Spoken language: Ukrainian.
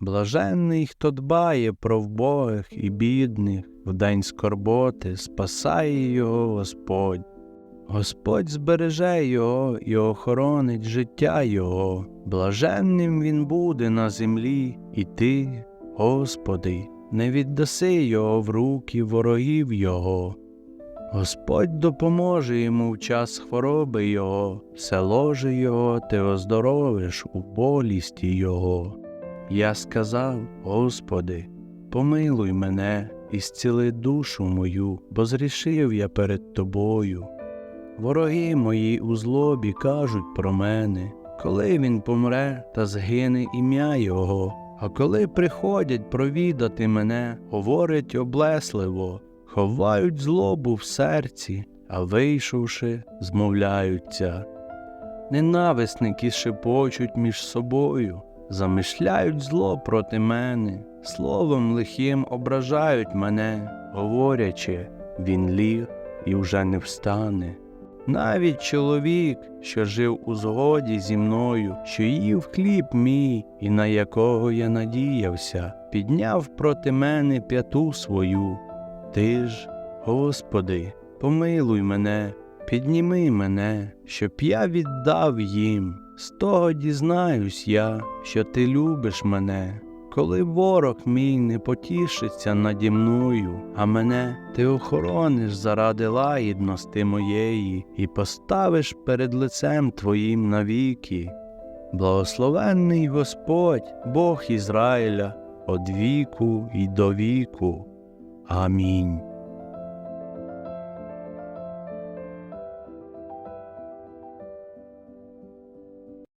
Блаженний, хто дбає про вбогих і бідних, в день скорботи спасає його Господь. Господь збереже його і охоронить життя його, блаженним він буде на землі, і ти, Господи, не віддаси його в руки ворогів його. Господь допоможе йому в час хвороби його, все ложе його ти оздоровиш у болісті його. Я сказав, Господи, помилуй мене і зціли душу мою, бо зрішив я перед Тобою. Вороги мої у злобі кажуть про мене, коли він помре та згине ім'я Його, а коли приходять провідати мене, говорять облесливо, ховають злобу в серці, а вийшовши, змовляються. Ненависники шепочуть між собою, замишляють зло проти мене, словом лихим ображають мене, говорячи, він ліг і вже не встане. Навіть чоловік, що жив у згоді зі мною, що їв хліб мій, і на якого я надіявся, підняв проти мене п'яту свою. Ти ж, Господи, помилуй мене, підніми мене, щоб я віддав їм. З того дізнаюсь я, що ти любиш мене. Коли ворог мій не потішиться наді мною, а мене ти охорониш заради лагідності моєї і поставиш перед лицем Твоїм навіки. Благословенний Господь, Бог Ізраїля, од віку і до віку. Амінь.